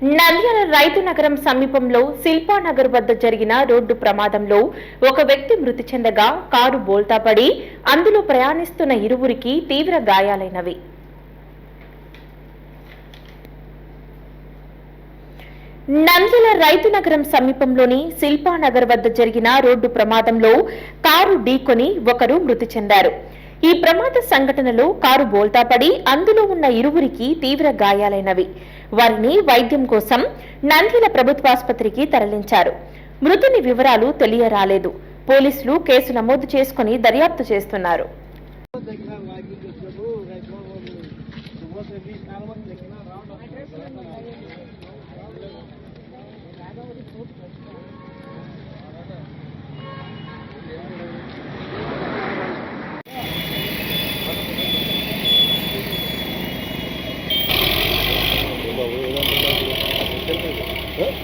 నంద్యాల రైతు నగరం సమీపంలో శిల్పానగర్ వద్ద జరిగిన రోడ్డు ప్రమాదంలో ఒక వ్యక్తి మృతి చెందగా కారు బోల్తాపడి అందులో ప్రయాణిస్తున్న ఇరువురికి తీవ్ర గాయాలైనవి. నంద్యాల రైతు నగరం సమీపంలోని శిల్పానగర్ వద్ద జరిగిన రోడ్డు ప్రమాదంలో కారు ఢీకొని ఒకరు మృతి చెందారు. ఈ ప్రమాద సంఘటనలో కారు బోల్తాపడి అందులో ఉన్న ఇరువురికి తీవ్ర గాయాలైనవి. వారిని వైద్యం కోసం నంద్యాల ప్రభుత్వాసుపత్రికి తరలించారు. మృతుని వివరాలు తెలియరాలేదు. పోలీసులు కేసు నమోదు చేసుకుని దర్యాప్తు చేస్తున్నారు.